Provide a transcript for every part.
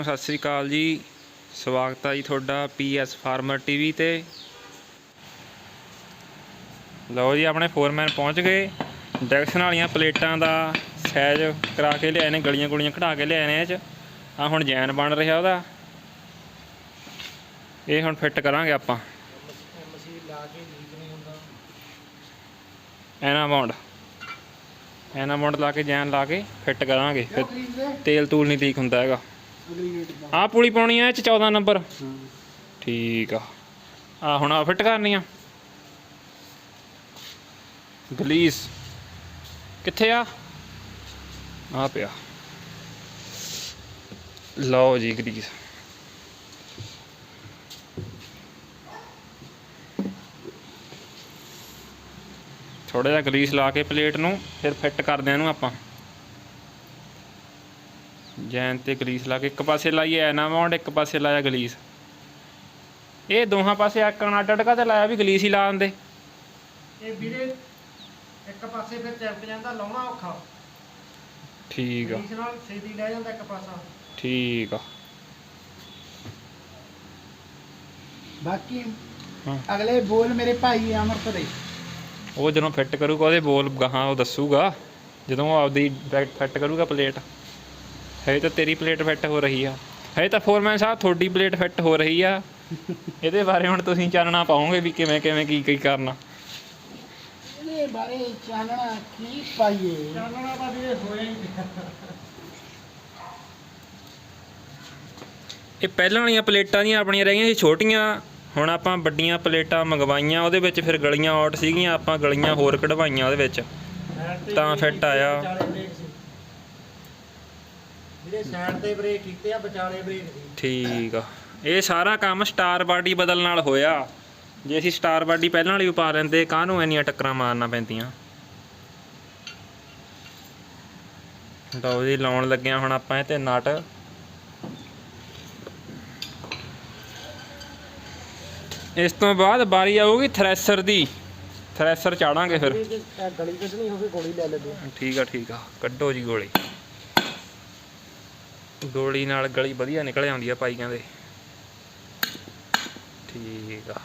ਨੂੰ ਸਤਿ ਸ੍ਰੀ ਅਕਾਲ ਜੀ। ਸਵਾਗਤ ਹੈ ਜੀ ਤੁਹਾਡਾ ਪੀਐਸ ਫਾਰਮਰ ਟੀਵੀ ਤੇ। ਲਓ ਜੀ, ਆਪਣੇ ਫੋਰਮੈਨ ਪਹੁੰਚ ਗਏ। ਡੈਕਸ਼ਨ ਵਾਲੀਆਂ ਪਲੇਟਾਂ ਦਾ ਸਾਈਜ਼ ਕਰਾ ਕੇ ਲਿਆਏ ਨੇ ਗਲੀਆਂ ਗੁਲੀਆਂ ਕਢਾ ਕੇ ਲਿਆਏ ਨੇ ਇਹ ਚ। ਆ ਹੁਣ ਜੈਨ ਬਣ ਰਿਹਾ ਉਹਦਾ। ਇਹ ਹੁਣ ਫਿੱਟ ਕਰਾਂਗੇ ਆਪਾਂ। ਮਸ਼ੀਨ ਲਾ ਕੇ ਲੀਕ ਨਹੀਂ ਹੁੰਦਾ ਐਨਾ ਬਾਉਂਡ ਲਾ ਕੇ, ਜੈਨ ਲਾ ਕੇ ਫਿੱਟ ਕਰਾਂਗੇ। ਫਿਰ ਤੇਲ ਤੂਲ ਨਹੀਂ ਲੀਕ ਹੁੰਦਾ ਹੈਗਾ। ਰੇਟ ਦਾ। ਆਹ ਪੁਲੀ ਪਾਉਣੀ ਆ ਇਹ ਚ 14 ਨੰਬਰ। ਹਾਂ। ਠੀਕ ਆ। ਆ ਹੁਣ ਆ ਫਿੱਟ ਕਰਨੀ ਆ। ਗਲੀਸ। ਕਿੱਥੇ ਆ? ਆ ਪਿਆ। ਲਓ ਜੀ ਗਲੀਸ। ਥੋੜਾ ਜਿਹਾ ਗਲੀਸ ਲਾ ਕੇ ਪਲੇਟ ਨੂੰ ਫਿਰ ਫਿੱਟ ਕਰਦੇ ਆ ਇਹਨੂੰ ਆਪਾਂ। ਜੈਨ ਤੇ ਗਲੀਸ ਲਾ ਕੇ ਇੱਕ ਪਾਸੇ ਲਾਈਏ ਐਨਾ ਮਾਉਂਡ ਇੱਕ ਪਾਸੇ ਲਾਇਆ ਗਲੀਸ। ਇਹ ਦੋਹਾਂ ਪਾਸੇ ਆਕਣ ਅੱਡ ਅੱਡ ਤੇ ਲਾਇਆ ਵੀ ਗਲੀਸ ਹੀ ਲਾ ਦਿੰਦੇ ਇਹ ਵੀਰੇ ਇੱਕ ਪਾਸੇ ਫਿਰ ਚਿਪਕ ਜਾਂਦਾ ਲਾਉਣਾ ਔਖਾ। ਠੀਕ ਆ। ਇਸ ਨਾਲ ਛੇਤੀ ਲੈ ਜਾਂਦਾ ਇੱਕ ਪਾਸਾ। ਠੀਕ ਆ। ਬਾਕੀ ਹਾਂ। ਅਗਲੇ ਬੋਲ ਮੇਰੇ ਭਾਈ ਅਮਰਤ ਦੇ। ਉਹ ਜਦੋਂ ਫਿੱਟ ਕਰੂਗਾ ਉਹਦੇ ਬੋਲ ਗਾਹਾਂ ਉਹ ਦੱਸੂਗਾ। ਜਦੋਂ ਉਹ ਆਪਦੀ ਫਿੱਟ ਕਰੂਗਾ ਪਲੇਟ। ਹੈ ਤਾਂ ਤੇਰੀ ਪਲੇਟ ਫਿੱਟ ਹੋ ਰਹੀ ਆ। ਹੈ ਤਾਂ ਫੋਰਮੈਨ ਸਾਹਿਬ ਤੁਹਾਡੀ ਪਲੇਟ ਫਿੱਟ ਹੋ ਰਹੀ ਆ। ਇਹਦੇ ਬਾਰੇ ਹੁਣ ਤੁਸੀਂ ਚਾਨਣਾ ਪਾਓਗੇ ਵੀ ਕਿਵੇਂ ਕਿਵੇਂ ਕੀ ਕੀ ਕਰਨਾ। ਇਹਦੇ ਬਾਰੇ ਚਾਨਣਾ ਕੀ ਪਾਈਏ? ਚਾਨਣਾ ਤਾਂ ਵੀਰੇ ਹੋਇਆ ਹੀ ਇਹ ਪਹਿਲਾਂ ਵਾਲੀਆਂ ਪਲੇਟਾਂ ਦੀਆਂ ਆਪਣੀਆਂ ਰਹਿ ਗਈਆਂ ਸੀ ਛੋਟੀਆਂ। ਹੁਣ ਆਪਾਂ ਵੱਡੀਆਂ ਪਲੇਟਾਂ ਮੰਗਵਾਈਆਂ ਉਹਦੇ ਵਿੱਚ ਫਿਰ ਗਲੀਆਂ ਆਊਟ ਸੀਗੀਆਂ ਆਪਾਂ ਗਲੀਆਂ ਹੋਰ ਕਢਵਾਈਆਂ ਉਹਦੇ ਵਿੱਚ। ਤਾਂ ਫਿੱਟ ਆਇਆ। ਜਿਹੜੇ ਸਾਈਡ ਤੇ ਬ੍ਰੇਕ ਕੀਤੇ ਆ ਵਿਚਾਲੇ ਬ੍ਰੇਕ ਸੀ ਠੀਕ ਆ। ਇਹ ਸਾਰਾ ਕੰਮ ਸਟਾਰ ਬਾਡੀ ਬਦਲ ਨਾਲ ਹੋਇਆ। ਜੇ ਅਸੀਂ ਸਟਾਰ ਬਾਡੀ ਪਹਿਲਾਂ ਵਾਲੀ ਪਾ ਲੈਂਦੇ ਕਾਹਨੂੰ ਇੰਨੀਆਂ ਟੱਕਰਾਂ ਮਾਰਨਾ ਪੈਂਦੀਆਂ? ਲਓ ਜੀ ਲਾਉਣ ਲੱਗਿਆ ਹੁਣ ਆਪਾਂ ਇਹ ਤੇ ਨਟ। ਇਸ ਤੋਂ ਬਾਅਦ ਬਾਰੀ ਆਊਗੀ ਥ੍ਰੈਸ਼ਰ ਦੀ। ਥ੍ਰੈਸ਼ਰ ਚਾੜਾਂਗੇ ਫਿਰ। ਗਲੀ ਕੱਢਣੀ ਹੋਵੇ ਗੋਲੀ ਲੈ ਲੈਂਦੇ ਠੀਕ ਆ ਠੀਕ ਆ। ਕੱਢੋ ਜੀ ਗੋਲੀ। ਗੋਲੀ ਨਾਲ ਗਲੀ ਵਧੀਆ ਨਿਕਲ ਆਉਂਦੀ ਆ ਭਾਈ ਕਹਿੰਦੇ। ਠੀਕ ਆ।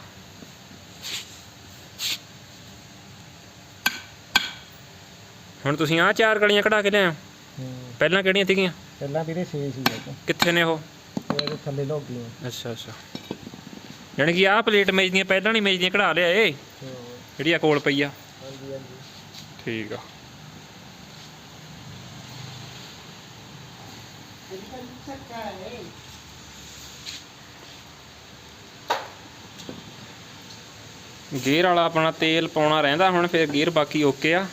ਹੁਣ ਤੁਸੀਂ ਆਹ ਚਾਰ ਗਲੀਆਂ ਕਢਾ ਕੇ ਲਿਆਓ ਪਹਿਲਾਂ ਕਿਹੜੀਆਂ ਸੀਗੀਆਂ? ਪਹਿਲਾਂ ਵੀਰੇ 6 ਸੀ ਕਿੱਥੇ ਨੇ ਉਹ? ਇਹਦੇ ਥੱਲੇ ਲੋਗੀਆਂ ਅੱਛਾ ਅੱਛਾ। ਯਾਨੀ ਕਿ ਆਹ ਪਲੇਟ ਮੇਜ਼ ਦੀਆਂ ਪਹਿਲਾਂ ਨਹੀਂ ਮੇਜ਼ ਦੀਆਂ ਕਢਾ ਲਿਆ ਏ ਜਿਹੜੀ ਆ ਕੋਲ ਪਈ ਆ। ਹਾਂਜੀ ਹਾਂਜੀ। ਠੀਕ ਆ। ਗੇਅਰ ਵਾਲਾ ਆਪਣਾ ਤੇਲ ਪਾਉਣਾ ਰਹਿੰਦਾ ਹੁਣ ਫਿਰ ਗੇਅਰ ਬਾਕੀ ਓਕੇ ਆ।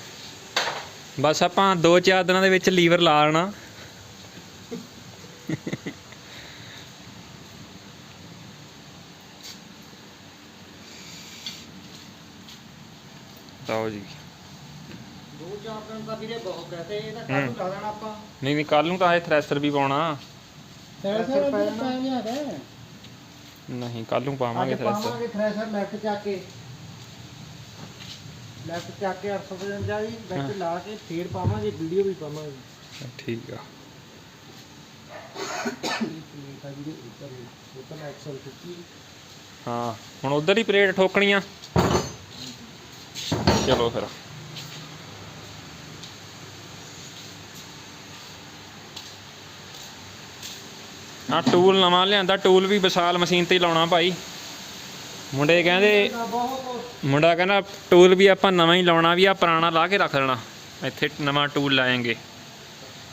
ਬਸ ਆਪਾਂ 2-4 ਦਿਨਾਂ ਦੇ ਵਿੱਚ ਲੀਵਰ ਲਾ ਲੈਣਾ। ਲਓ ਜੀ। ਦੋ ਚਾਰ ਦਿਨ ਤਾਂ ਵੀਰੇ ਬਹੁਤ ਕਹਤੇ ਇਹ ਤਾਂ ਕੱਲ ਨੂੰ ਲਾ ਦੇਣਾ ਆਪਾਂ। ਨਹੀਂ ਨਹੀਂ ਕੱਲ ਨੂੰ ਤਾਂ ਇਹ ਥ੍ਰੈਸ਼ਰ ਵੀ ਪਾਉਣਾ। ਥ੍ਰੈਸ਼ਰ ਪੈ ਨਹੀਂ ਕੱਲ ਨੂੰ ਪਾਵਾਂਗੇ ਅੱਜ ਥ੍ਰੈਸ਼ਰ ਪਾਵਾਂਗੇ ਥ੍ਰੈਸ਼ਰ ਲੈਫਟ ਚੱਕ ਕੇ। ਲੈਫਟ ਚੱਕ ਕੇ 855 ਜੀ ਵਿੱਚ ਲਾ ਕੇ ਫੇਰ ਪਾਵਾਂਗੇ ਵੀਡੀਓ ਵੀ ਪਾਵਾਂਗੇ। ਠੀਕ ਆ। ਪਲੇਟ ਆ ਐਕਸਲ ਕੁੱਕੀ ਹਾਂ ਹੁਣ ਉਧਰ ਹੀ ਪਲੇਟ ਠੋਕਣੀਆਂ। ਚਲੋ ਫਿਰ। ਆ ਟੂਲ ਨਵਾਂ ਲਿਆਂਦਾ ਟੂਲ ਵੀ ਵਿਸ਼ਾਲ ਮਸ਼ੀਨ ਤੇ ਹੀ ਲਾਉਣਾ ਭਾਈ ਮੁੰਡੇ ਕਹਿੰਦੇ ਬਹੁਤ ਮੁੰਡਾ ਕਹਿੰਦਾ ਟੂਲ ਵੀ ਆਪਾਂ ਨਵਾਂ ਹੀ ਲਾਉਣਾ ਵੀ ਆ ਪੁਰਾਣਾ ਲਾ ਕੇ ਰੱਖ ਦੇਣਾ ਇੱਥੇ ਨਵਾਂ ਟੂਲ ਲਾਏਂਗੇ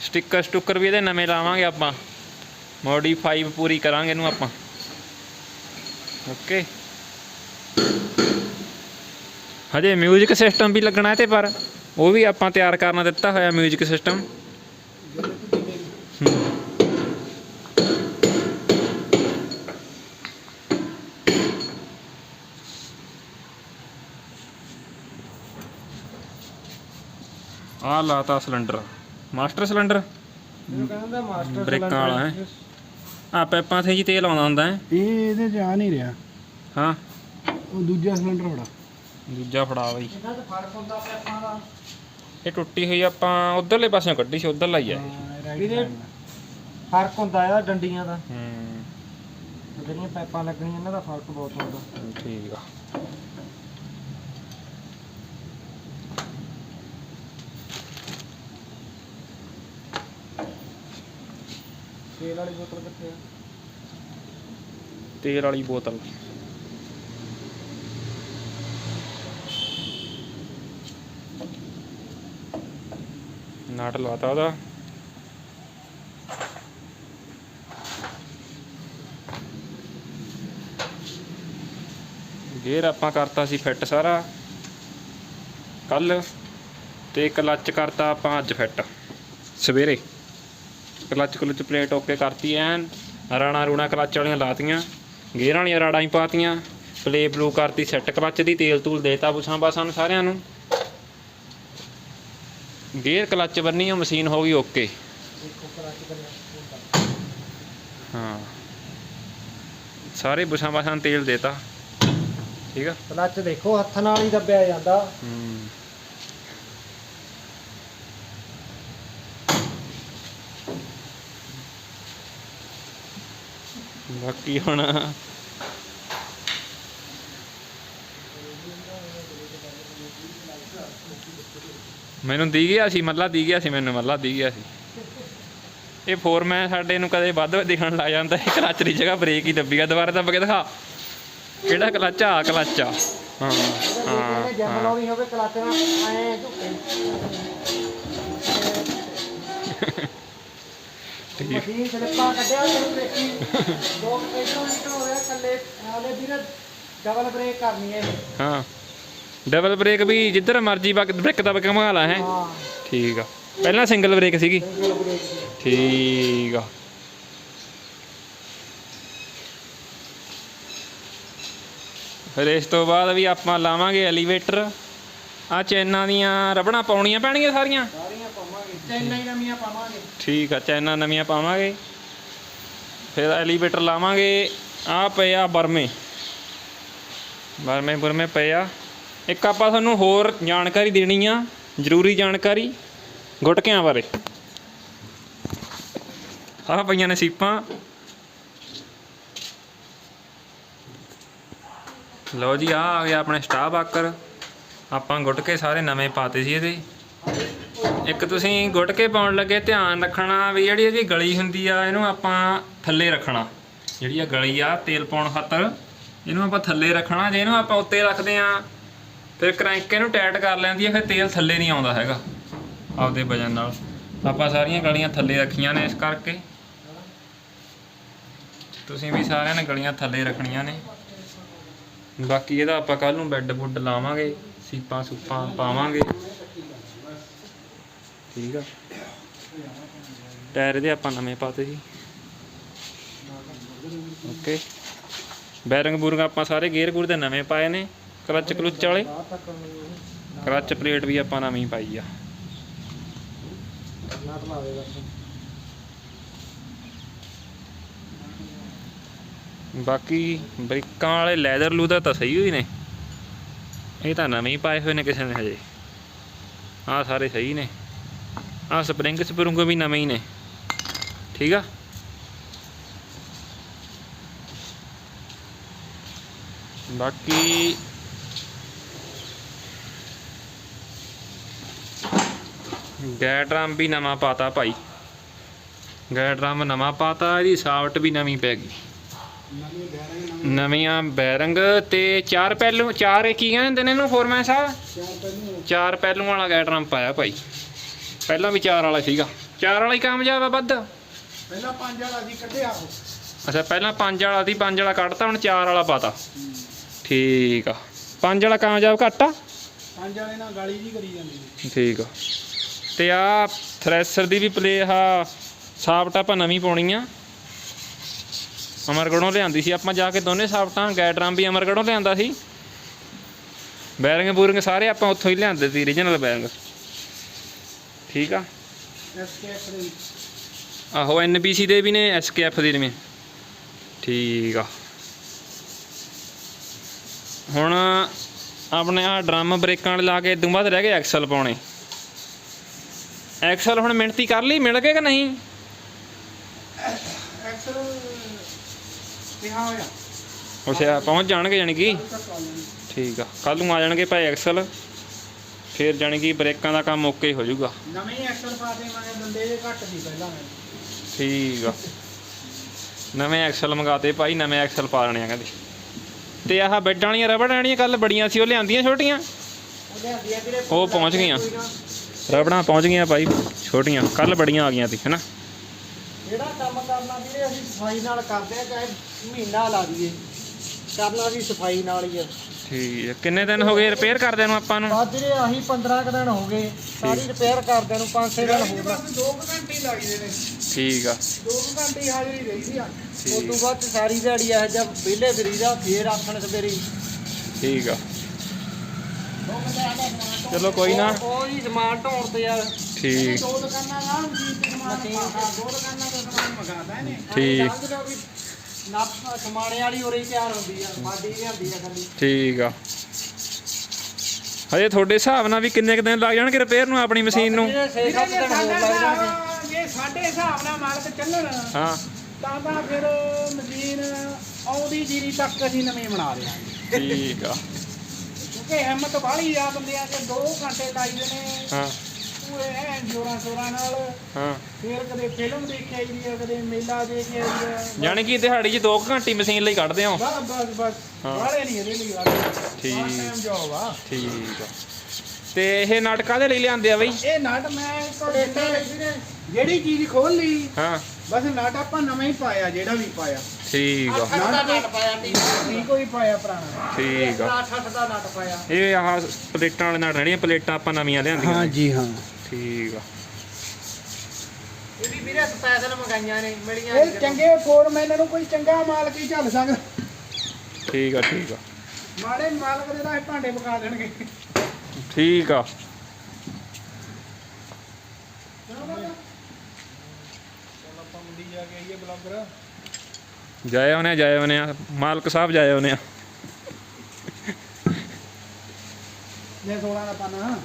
ਸਟicker ਸਟੁੱਕਰ ਵੀ ਇਹਦੇ ਨਵੇਂ ਲਾਵਾਂਗੇ ਆਪਾਂ ਮੋਡੀਫਾਈ ਪੂਰੀ ਕਰਾਂਗੇ ਇਹਨੂੰ ਆਪਾਂ ਓਕੇ ਹਜੇ 뮤직 ਸਿਸਟਮ ਵੀ ਲੱਗਣਾ ਇਹ ਤੇ ਪਰ ਉਹ ਵੀ ਆਪਾਂ ਤਿਆਰ ਕਰਨਾ ਦਿੱਤਾ ਹੋਇਆ 뮤직 ਸਿਸਟਮ ਆਹ ਲਾਤਾ ਸਿਲੰਡਰ। Master cylinder? ਕਹਿੰਦਾ ਮਾਸਟਰ ਬ੍ਰੇਕਾਂ ਵਾਲਾ ਹੈ? ਆ ਪੈਪਾਂ ਤੇ ਜੀ ਤੇਲ ਆਉਂਦਾ ਹੁੰਦਾ ਹੈ? ਇਹ ਇਹਦੇ ਚ ਆ ਨਹੀਂ ਰਿਹਾ। ਹਾਂ। ਉਹ ਦੂਜਾ ਸਿਲੰਡਰ ਬੜਾ ਦੂਜਾ ਫੜਾ ਬਈ। ਇਹਦਾ ਤਾਂ ਫ਼ਰਕ ਹੁੰਦਾ ਪੈਪਾਂ ਦਾ। ਇਹ ਟੁੱਟੀ ਹੋਈ ਆਪਾਂ ਉਧਰਲੇ ਪਾਸਿਓਂ ਕੱਢੀ ਸੀ ਉਧਰ ਲਾਈ ਆ। ਇਹ। ਵੀਰੇ ਫ਼ਰਕ ਹੁੰਦਾ ਆ ਡੰਡੀਆਂ ਦਾ। ਹੂੰ। ਜਿਹੜੀਆਂ ਪਾਈਪਾਂ ਲੱਗਣੀਆਂ ਇਹਨਾਂ ਦਾ ਫ਼ਰਕ ਬਹੁਤ ਹੁੰਦਾ। ਠੀਕ ਆ। ਤੇਲ ਵਾਲੀ ਬੋਤਲ ਕਿੱਥੇ ਆ? ਤੇਲ ਵਾਲੀ ਬੋਤਲ। ਨਾਟ ਲਵਾਤਾ ਉਹਦਾ। ਗੇਅਰ ਆਪਾਂ ਕਰਤਾ ਸੀ ਫਿੱਟ ਸਾਰਾ। ਕੱਲ ਤੇ ਕਲੱਚ ਕਰਤਾ ਆਪਾਂ ਅੱਜ ਫਿੱਟ। ਸਵੇਰੇ। ਕਲੱਚ ਕਲੁੱਚ ਪਲੇਟ ਓਕੇ ਕਰਤੀ ਐਨ। ਰਾਣਾ ਰੂਣਾ ਕਲੱਚ ਵਾਲੀਆਂ ਲਾਤੀਆਂ। ਗੇਅਰਾਂ ਵਾਲੀਆਂ ਰਾੜਾਂ ਹੀ ਪਾਤੀਆਂ। ਪਲੇ ਬਲੂ ਕਰਤੀ ਸੈੱਟ ਕਲੱਚ ਦੀ ਤੇਲ ਤੂਲ ਦੇਤਾ ਬੁਸਾਂ ਬਾਸਾਂ ਨੂੰ ਸਾਰਿਆਂ ਨੂੰ। ਗੇਅਰ ਕਲੱਚ ਬੰਨੀ ਆ ਮਸ਼ੀਨ ਹੋ ਗਈ ਓਕੇ। ਹਾਂ। ਸਾਰੇ ਬੁਸਾਂ ਬਾਸਾਂ ਨੂੰ ਤੇਲ ਦੇਤਾ। ਠੀਕ ਆ? ਕਲੱਚ ਦੇਖੋ ਹੱਥ ਨਾਲ ਹੀ ਦੱਬਿਆ ਜਾਂਦਾ। ਹੂੰ। ਬਾਕੀ ਹੁਣ ਮੈਨੂੰ ਦੀ ਗਿਆ ਸੀ ਮੱਲਾ ਦੀ ਗਿਆ ਸੀ ਮੈਨੂੰ ਮੱਲਾ ਦੀ ਗਿਆ ਸੀ। ਇਹ ਫੋਰਮੈਨ ਸਾਡੇ ਨੂੰ ਕਦੇ ਵੱਧ ਦਿਖਣ ਲੱਗ ਜਾਂਦਾ ਇਹ ਕਲੱਚ ਦੀ ਜਗ੍ਹਾ ਬ੍ਰੇਕ ਹੀ ਦੱਬੀ ਆ। ਦੁਬਾਰਾ ਦੱਬ ਕੇ ਦਿਖਾ। ਕਿਹੜਾ ਕਲੱਚ ਆ? ਕਲੱਚ ਆ। ਹਾਂ ਜੰਮ ਹਾਂ। ਲਾਉਣੀ ਹੋਵੇ ਕਲੱਚ ਨਾਲ ਐ ਝੁਕੇ। ਠੀਕ। ਮਸ਼ੀਨ ਸਲਿੱਪਾਂ ਕੱਢਿਆ ਤੈਨੂੰ ਦੇਖੀ ਦੋ ਇਧਰੋਂ ਨਿਕਲ ਹੋ ਰਿਹਾ ਕੱਲੇ ਆਲੇ ਵੀਰ ਡਬਲ ਬ੍ਰੇਕ ਕਰਨੀ ਹੈ ਇਹ। ਹਾਂ। ਡਬਲ ਬ੍ਰੇਕ ਵੀ ਜਿੱਧਰ ਮਰਜ਼ੀ ਬਕ ਬ੍ਰੇਕ ਦਾ ਘੁਮਾ ਲਾ ਹੈ। ਹਾਂ। ਠੀਕ ਆ। ਪਹਿਲਾਂ ਸਿੰਗਲ ਬ੍ਰੇਕ ਸੀਗੀ। ਸਿੰਗਲ ਬ੍ਰੇਕ ਦੀ। ਠੀਕ ਆ। ਫਿਰ ਇਸ ਤੋਂ ਬਾਅਦ ਵੀ ਆਪਾਂ ਲਾਵਾਂਗੇ ਐਲੀਵੇਟਰ ਆ ਚੈਨਾਂ ਦੀਆਂ ਰਬੜਾਂ ਪਾਉਣੀਆਂ ਪੈਣਗੀਆਂ ਸਾਰੀਆਂ। ਚੈਨਾਂ ਹੀ ਨਵੀਆਂ ਪਾਵਾਂਗੇ। ਠੀਕ ਆ ਚੈਨਾਂ ਨਵੀਆਂ ਪਾਵਾਂਗੇ। ਫਿਰ ਐਲੀਵੇਟਰ ਲਾਵਾਂਗੇ। ਆ ਪਏ ਆ ਬਰਮੇ ਬਰਮੇ ਬਰਮੇ ਪਏ ਆ। ਇੱਕ ਆਪਾਂ ਤੁਹਾਨੂੰ ਹੋਰ ਜਾਣਕਾਰੀ ਦੇਣੀ ਆ, ਜ਼ਰੂਰੀ ਜਾਣਕਾਰੀ ਗੁਟਕਿਆਂ ਬਾਰੇ। ਆਹ ਪਈਆਂ ਨੇ ਸੀਪਾਂ। ਲਓ ਜੀ, ਆ ਆ ਗਿਆ ਆਪਣੇ ਸਟਾਫ ਆਕਰ ਆਪਾਂ ਗੁਟਕੇ ਸਾਰੇ ਨਵੇਂ ਪਾਤੇ ਸੀ ਇਹਦੇ। ਇੱਕ ਤੁਸੀਂ ਗੁੱਟ ਕੇ ਪਾਉਣ ਲੱਗੇ, ਧਿਆਨ ਰੱਖਣਾ ਵੀ ਜਿਹੜੀ ਇਹਦੀ ਗਲੀ ਹੁੰਦੀ ਆ, ਇਹਨੂੰ ਆਪਾਂ ਥੱਲੇ ਰੱਖਣਾ। ਜਿਹੜੀ ਆ ਗਲੀ ਆ, ਤੇਲ ਪਾਉਣ ਖਾਤਰ, ਇਹਨੂੰ ਆਪਾਂ ਥੱਲੇ ਰੱਖਣਾ। ਜੇ ਇਹਨੂੰ ਆਪਾਂ ਉੱਤੇ ਰੱਖਦੇ ਆ, ਫਿਰ ਕ੍ਰੈਂਕ ਇਹਨੂੰ ਟਾਈਟ ਕਰ ਲੈਂਦੀ ਆ, ਫਿਰ ਤੇਲ ਥੱਲੇ ਨਹੀਂ ਆਉਂਦਾ ਹੈਗਾ, ਆਪਦੇ ਵਜਨ ਨਾਲ। ਆਪਾਂ ਸਾਰੀਆਂ ਗਲੀਆਂ ਥੱਲੇ ਰੱਖੀਆਂ ਨੇ ਇਸ ਕਰਕੇ। ਤੁਸੀਂ ਵੀ ਸਾਰਿਆਂ ਨੇ ਗਲੀਆਂ ਥੱਲੇ ਰੱਖਣੀਆਂ ਨੇ। ਬਾਕੀ ਇਹਦਾ ਆਪਾਂ ਕੱਲ ਨੂੰ ਬੈੱਡ ਬੁੱਡ ਲਾਵਾਂਗੇ ਸੀਪਾਂ ਸੁਪਾਂ ਪਾਵਾਂਗੇ। ਠੀਕ ਆ। ਟਾਇਰ ਇਹਦੇ ਆਪਾਂ ਨਵੇਂ ਪਾਤੇ ਜੀ ਓਕੇ ਬੈਰਿੰਗ ਬੂਰਿੰਗ ਆਪਾਂ ਸਾਰੇ ਗੇਅਰ ਗੂਰ ਦੇ ਨਵੇਂ ਪਾਏ ਨੇ। ਕਲੱਚ ਕਲੁੱਚ ਵਾਲੇ। ਬਾਹਰ ਪਲੇਟ ਵੀ ਆਪਾਂ ਨਵੀਂ ਪਾਈ ਆ। ਬਾਕੀ ਬ੍ਰੇਕਾਂ ਵਾਲੇ ਲੈਦਰ ਲੂਦਰ ਤਾਂ ਸਹੀ ਹੋਈ ਨੇ। ਇਹ ਤਾਂ ਨਵੇਂ ਹੀ ਪਾਏ ਹੋਏ ਨੇ ਕਿਸੇ ਨੇ ਹਜੇ। ਆ ਸਾਰੇ ਸਹੀ ਨੇ। ਆਹ ਸਪਰਿੰਗ ਸਪਰੁੰਗ ਵੀ ਨਵੇਂ ਹੀ ਨੇ। ਠੀਕ ਆ? ਬਾਕੀ ਗੈਟਰਾਮ ਵੀ ਨਵਾਂ ਪਾਤਾ ਭਾਈ। ਗੈਟਰਾਮ ਨਵਾਂ ਪਾਤਾ ਇਹਦੀ ਸਾਫਟ ਵੀ ਨਵੀਂ ਪੈ ਗਈ। ਨਵੀਆਂ ਬੈਰਿੰਗ ਤੇ ਚਾਰ ਪਹਿਲੂ ਚਾਰ ਕੀ ਕਹਿੰਦੇ ਨੇ ਇਹਨੂੰ ਫੋਰਮੈਨ ਸਾਹਿਬ? ਚਾਰ ਪਹਿਲੂ ਵਾਲਾ ਗੈਟਰਾਮ ਪਾਇਆ ਭਾਈ। ਪਹਿਲਾਂ ਵੀ ਚਾਰ ਵਾਲਾ ਸੀਗਾ। ਚਾਰ ਵਾਲਾ ਹੀ ਕਾਮਯਾਬ ਆ ਵੱਧ। ਪਹਿਲਾਂ ਪੰਜ ਵਾਲਾ ਸੀ ਕੱਢਿਆ ਉਹ। ਅੱਛਾ ਪਹਿਲਾਂ ਪੰਜ ਵਾਲਾ ਸੀ ਪੰਜ ਵਾਲਾ ਕੱਢਤਾ ਹੁਣ ਚਾਰ ਵਾਲਾ ਪਾਤਾ। ਠੀਕ ਆ। ਪੰਜ ਵਾਲਾ ਕਾਮਯਾਬ ਘੱਟ ਆ? ਪੰਜ ਵਾਲੇ ਨਾਲ ਗਾਲੀ ਜੀ ਕਰੀ ਜਾਂਦੀ ਸੀ ਠੀਕ ਆ। ਤੇ ਆ ਥ੍ਰੈਸ਼ਰ ਦੀ ਵੀ ਪਲੇ ਆ ਸਾਫਟ ਆਪਾਂ ਨਵੀਂ ਪਾਉਣੀ ਆ। ਅਮਰਗੜੋਂ ਲਿਆਂਦੀ ਸੀ ਆਪਾਂ ਜਾ ਕੇ ਦੋਨੇ ਸਾਫਟਾਂ ਗੈਟਰਾਮ ਵੀ ਅਮਰਗੜੋਂ ਲਿਆਂਦਾ ਸੀ। ਬੈਰਿੰਗ ਬੂਰਿੰਗ ਸਾਰੇ ਆਪਾਂ ਉੱਥੋਂ ਹੀ ਲਿਆਂਦੇ ਸੀ ਰੀਜਨਲ ਬੈਰਿੰਗ। ਠੀਕ ਆ? ਐਸਕੇਐਫ ਦੇ ਆਹੋ ਐਨਬੀਸੀ ਦੇ ਵੀ ਨੇ ਐਸਕੇਐਫ ਦੇ ਵੀ ਠੀਕ ਆ। ਹੁਣ ਆਪਣੇ ਆ ਡਰਮ ਬ੍ਰੇਕਾਂ ਵਾਲੇ ਲਾ ਕੇ ਇਦੋਂ ਬਾਅਦ ਰਹਿ ਗਏ ਐਕਸਲ ਪਾਉਣੇ। ਐਕਸਲ ਹੁਣ ਮਿਣਤੀ ਕਰ ਲਈ ਮਿਲ ਗਏ ਕਿ ਨਹੀਂ? ਐਕਸਲ ਪਿਆ ਹੋਇਆ। ਅੱਛਾ ਪਹੁੰਚ ਜਾਣਗੇ ਜਾਣੀ ਕਿ? ਠੀਕ ਆ ਕੱਲ ਨੂੰ ਆ ਜਾਣਗੇ ਭਾਈ ਐਕਸਲ ਫਿਰ ਜਾਣੀ ਕਿ ਬ੍ਰੇਕਾਂ ਦਾ ਕੰਮ ਓਕੇ ਹੋ ਜਾਊਗਾ। ਨਵੇਂ ਐਕਸਲ ਪਾ ਦੇ ਮੈਂ ਦੰਦੇ ਜੇ ਘੱਟ ਸੀ ਪਹਿਲਾਂ ਮੈਂ। ਠੀਕ ਆ। ਨਵੇਂ ਐਕਸਲ ਮੰਗਾਤੇ ਭਾਈ ਨਵੇਂ ਐਕਸਲ ਪਾ ਲੈਣੇ ਆ ਕਹਿੰਦੇ। ਤੇ ਆਹ ਬੈੱਡਾਂ ਵਾਲੀਆਂ ਰਬੜ ਵਾਲੀਆਂ ਕੱਲ ਬੜੀਆਂ ਸੀ ਉਹ ਲਿਆਂਦੀਆਂ ਛੋਟੀਆਂ? ਉਹ ਪਹੁੰਚ ਗਈਆਂ। ਰਬੜਾਂ ਪਹੁੰਚ ਗਈਆਂ ਭਾਈ ਛੋਟੀਆਂ ਕੱਲ ਬੜੀਆਂ ਆ ਗਈਆਂ ਸੀ ਹੈਨਾ? ਜਿਹੜਾ ਕੰਮ ਕਰਨਾ ਵੀਰੇ ਅਸੀਂ ਸਫ਼ਾਈ ਨਾਲ ਕਰਦੇ ਆ ਚਾਹੇ ਮਹੀਨਾ ਲਾ ਦਈਏ। ਕਰਨਾ ਵੀ ਸਫ਼ਾਈ ਨਾਲ ਹੀ ਆ। ਠੀਕ ਆ ਕਿੰਨੇ ਦਿਨ ਹੋ ਗਏ ਰਿਪੇਅਰ ਕਰਦਿਆਂ ਨੂੰ ਆਪਾਂ ਨੂੰ? ਬਾਅਦ ਵੀਰੇ ਆਹੀ 15 ਕੁ ਦਿਨ ਹੋ ਗਏ। ਸਾਰੀ ਰਿਪੇਅਰ ਕਰਦਿਆਂ ਨੂੰ 5-6 ਦਿਨ ਹੋ ਗਏ। 2 ਘੰਟੇ ਹੀ ਲੱਗਦੇ ਨੇ ਠੀਕ ਆ। 2 ਘੰਟੇ ਹੀ ਹਾਜ਼ਰੀ ਰਹਿੰਦੀ ਆ। ਉਸ ਤੋਂ ਬਾਅਦ ਸਾਰੀ ਦਿਹਾੜੀ ਇਹ ਜਦ ਵਿਹਲੇ ਫਰੀਦਾ ਫੇਰ ਆਖਣ ਸਵੇਰੀ। ਠੀਕ ਆ। ਚਲੋ ਕੋਈ ਨਾ। ਉਹ- ਹੀ ਸਮਾਨ ਢੋਣ ਤੇ ਆ। ਠੀਕ। ਦੋ ਦੁਕਾਨਾਂ ਨਾਲ ਸਮਾਨ ਪਾਤਾ ਦੋ ਦੁਕਾਨਾਂ ਤੋਂ ਸਮਾਨ ਮੰਗਾਦਾ ਇਹਨੇ ਠੀਕ। ਨੱਪ ਸਮਾਣੇ ਵਾਲੀ ਉਰੇ ਹੀ ਤਿਆਰ ਹੁੰਦੀ ਆ ਸਾਡੀ ਲਿਆਂਦੀ ਆ ਖਾਲੀ ਠੀਕ ਆ। ਹਜੇ ਤੁਹਾਡੇ ਹਿਸਾਬ ਨਾਲ ਵੀ ਕਿੰਨੇ ਕੁ ਦਿਨ ਲੱਗ ਜਾਣਗੇ ਰਿਪੇਅਰ ਨੂੰ ਆਪਣੀ ਮਸ਼ੀਨ ਨੂੰ? 6-7 ਦਿਨ ਹੋਰ ਲੱਗ ਜਾਣਗੇ। ਜੇ ਸਾਡੇ ਹਿਸਾਬ ਨਾਲ ਮਾਲਕ ਚੱਲਣ ਹਾਂ। ਤਾਂ ਤਾਂ ਫਿਰ ਮਸ਼ੀਨ ਆਉਂਦੀ ਜੀਰੀ ਤੱਕ ਅਸੀਂ ਨਵੀਂ ਬਣਾ ਦੇਵਾਂਗੇ। ਠੀਕ ਆ। ਕਿਉਂਕਿ ਹਿੰਮਤ ਬਾਹਲੀ ਆ ਬੰਦਿਆਂ ਚ 2 ਘੰਟੇ ਲਾਈਦੇ ਨੇ ਹਾਂ। ਪੂਰੇ ਐਨ ਜੋਰਾਂ ਸ਼ੋਰਾਂ ਨਾਲ। ਹਾਂ। ਫਿਰ ਕਦੇ ਫਿਲਮ ਦੇਖ ਆਈ ਦੀ ਆ ਕਦੇ ਮੇਲਾ ਦੇਖ ਆਈ ਦੀ ਆ। ਜਾਣੀ ਕਿ ਦਿਹਾੜੀ 'ਚ 2 ਘੰਟੇ ਮਸ਼ੀਨ ਲਈ ਕੱਢਦੇ ਹੋ? ਬਸ ਬਸ ਬਸ। ਹਾਂ। ਵਾਲੇ ਨਹੀਂ ਇਹਦੇ ਲਈ ਵਾਲੇ ਠੀਕ। ਟਾਈਮ ਜੋਬ ਆ। ਠੀਕ ਆ। ਤੇ ਇਹ ਨਟ ਕਾਹਦੇ ਲਈ ਲਿਆਂਦੇ ਆ ਬਈ? ਇਹ ਨਟ ਮੈਂ ਤੁਹਾਡੇ ਜਿਹੜੀ ਚੀਜ਼ ਖੋਲ ਲਈ ਹਾਂ। ਬਸ ਨਟ ਆਪਾਂ ਨਵਾਂ ਹੀ ਪਾਇਆ ਜਿਹੜਾ ਵੀ ਪਾਇਆ। ਠੀਕ ਆ। ਨਟ ਪਾਇਆ ਠੀਕ ਕੋਈ ਪਾਇਆ ਪੁਰਾਣਾ। ਠੀਕ ਆ। 8 ਦਾ ਨਟ ਪਾਇਆ। ਇਹ ਆਹ ਪਲੇਟਾਂ ਵਾਲੇ ਨਟ ਜਿਹੜੀਆਂ ਪਲੇਟਾਂ ਆਪਾਂ ਨਵੀਆਂ ਲਿਆਂਦੀਆਂ ਨੇ। ਜੀ ਹਾਂ। ਠੀਕ ਆ। ਇਹ ਵੀ ਵੀਰੇ ਸਪੈਸ਼ਲ ਮੰਗਾਈਆਂ ਨੇ ਮਿਲੀਆਂ ਇਹ ਚੰਗੇ ਫੋਰਮੈਨ ਨੂੰ ਕੋਈ ਚੰਗਾ ਮਾਲਕ ਹੀ ਚੱਲ ਸਕਦਾ। ਠੀਕ ਆ ਠੀਕ ਆ। ਮਾੜੇ ਮਾਲਕ ਦੇ ਤਾਂ ਇਹ ਭਾਂਡੇ ਪਕਾ ਦੇਣਗੇ। ਠੀਕ ਆ। ਆਪਾਂ ਮੰਡੀ ਜਾ ਕੇ ਆਈਏ ਬਲੌਗਰ ਜਾਏ ਉਹਨੇ ਜਾਏ ਉਹਨੇ ਮਾਲਕ ਸਾਹਿਬ ਜਾਏ ਉਹਨੇ ਆ। ਲੈ 16 ਦਾ ਪਾਣਾ